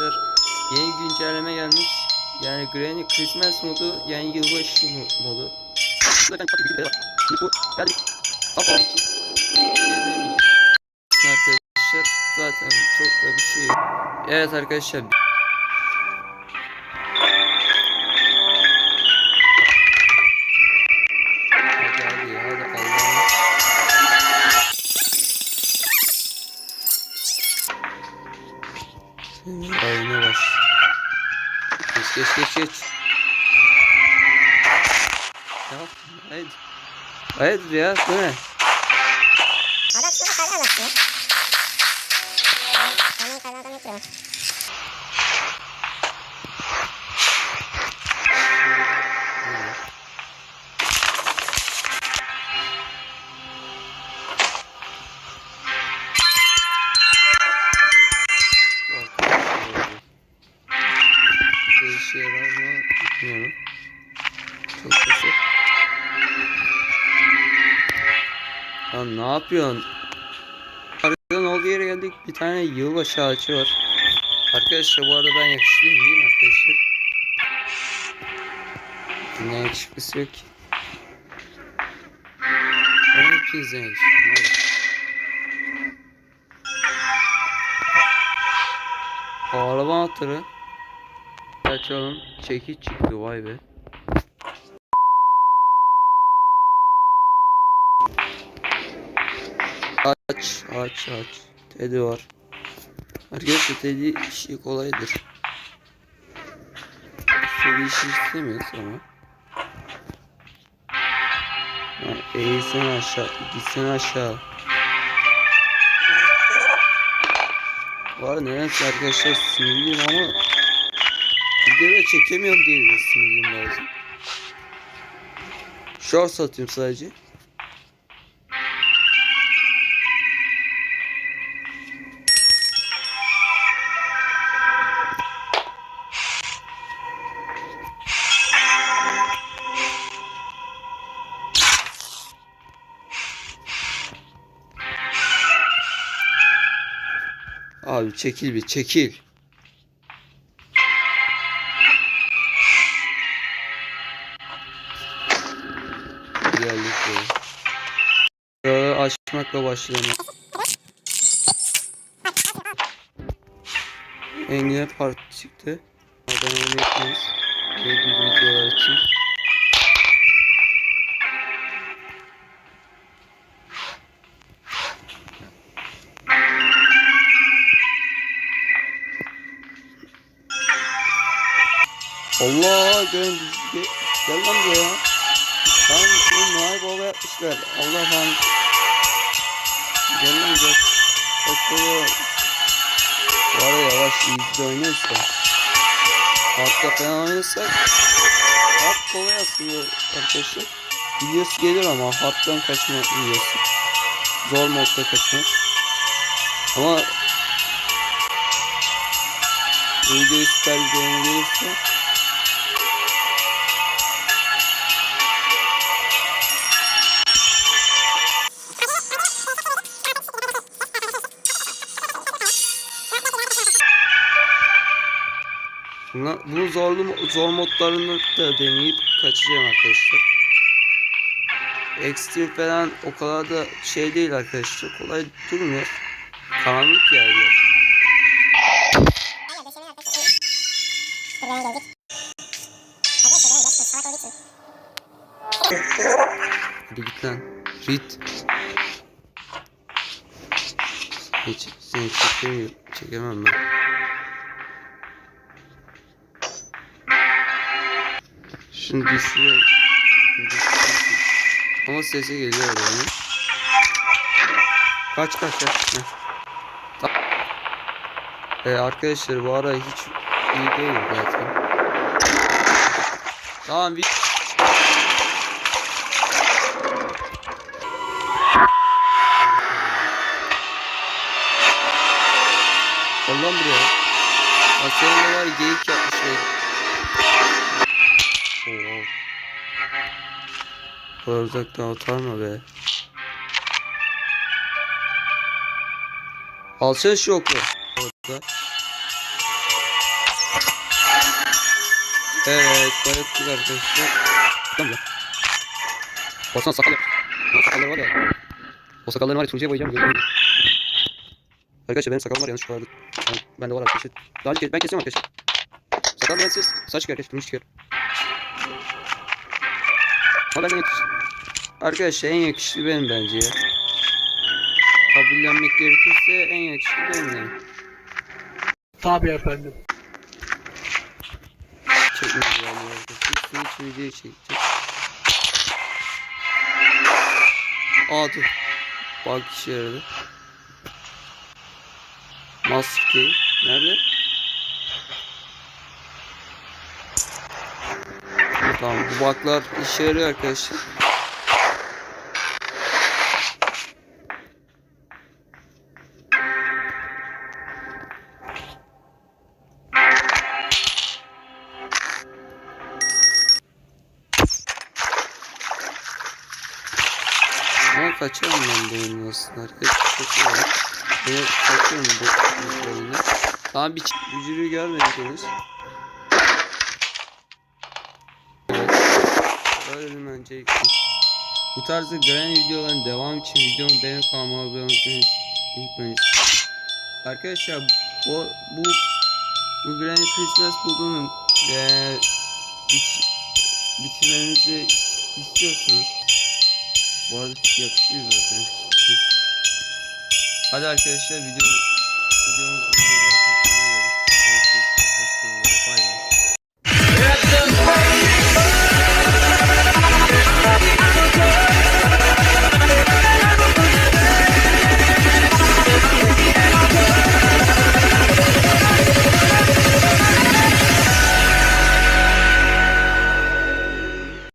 arkadaşlar yeni güncelleme gelmiş. Yani Granny Christmas modu yani yılbaşı mo- modu. Arkadaşlar zaten çok da bir şey. Evet arkadaşlar haydi. Haydi ya? Adam şunu kale anlattı ya. Hemen kale adam yapıyor. Bir işe yarar mı bilmiyorum. Çok Lan ne yapıyorsun? Arkadan olduğu yere geldik. Bir tane yılbaşı ağacı var. Arkadaşlar bu arada ben yakışıklıyım değil mi arkadaşlar? Dünya yakışıklısı yok ki. Ben hepinizden yakışıklıyım. hadi. Araba anahtarı. Açalım. Çekiç çıktı vay be. Aç aç aç. Teddy var. Arkadaşlar Teddy işi kolaydır. Teddy işi istemiyoruz ama. Ha, eğilsene aşağı. Gitsene aşağı. Var nedense arkadaşlar sinirliyim ama videoda çekemiyorum diye de sinirliyim lazım. Short satıyorum sadece. Abi çekil bir çekil. Geldik. Şöyle açmakla başlayalım. Engin'e parti çıktı. Oradan onu yapmayız. Ve Allah gel, gel, gel lan buraya. Lan bunu Noel Baba yapmışlar. Allah'ım. Gel lan gel. Bak buraya. Bu arada yavaş iyi oynuyorsa. Hard'da falan oynasak. Hard kolay aslında arkadaşlar. Videosu gelir ama hard'dan kaçmak videosu. Zor modda kaçmak. Ama bu videoyu süper Buna, bunu zorlu zor modlarını da deneyip kaçacağım arkadaşlar. Extreme falan o kadar da şey değil arkadaşlar. Kolay durmuyor. Karanlık yer yer. Hadi git lan. Rit. Hiç seni çekemiyorum. Çekemem ben. Şimdi düşüyor. Ama sesi geliyor yani. Kaç kaç kaç. Ee, arkadaşlar bu ara hiç iyi değil zaten. Tamam bir lan buraya. Asya'nın var geyik yapmışlar. Bu uzaktan atarma be. Alsana şu oku. Orada. Evet bayattık arkadaşlar. Tamam ya. Baksana sakal yap. O sakalları var ya. O sakalları var ya turuncuya boyayacağım. görüyorum. Arkadaşlar benim sakalım var yanlış vardı. Ben, bende var arkadaşlar. Daha önce ben kesiyorum arkadaşlar. Sakal bensiz. Saç çıkıyor arkadaşlar. Turuncu çıkıyor. Yakışıklı. Arkadaşlar en yakışıklı benim bence ya. Kabullenmek gerekirse en yakışıklı benim yani. Tabii efendim. Çekmemiz lazım arkadaşlar. Sizin için video çekeceğiz. Aa dur. Bak işe yaradı. Maske. Nerede? Tamam bu baklar işe yarıyor arkadaşlar. Ama kaçarım ben bu oyunu aslında arkadaşlar. Çok iyi. Ben kaçıyorum bu, oyunu. Daha bir bücürü görmedik henüz. Öğrenim öncelikle. Bu tarzda Granny videoların devam için videomu beğenip kanalıma unutmayın. Arkadaşlar bu bu bu Granny Christmas bulduğunun eee bit, bitirmenizi istiyorsunuz. Bu arada yakışıyor zaten. Hadi arkadaşlar video videomuz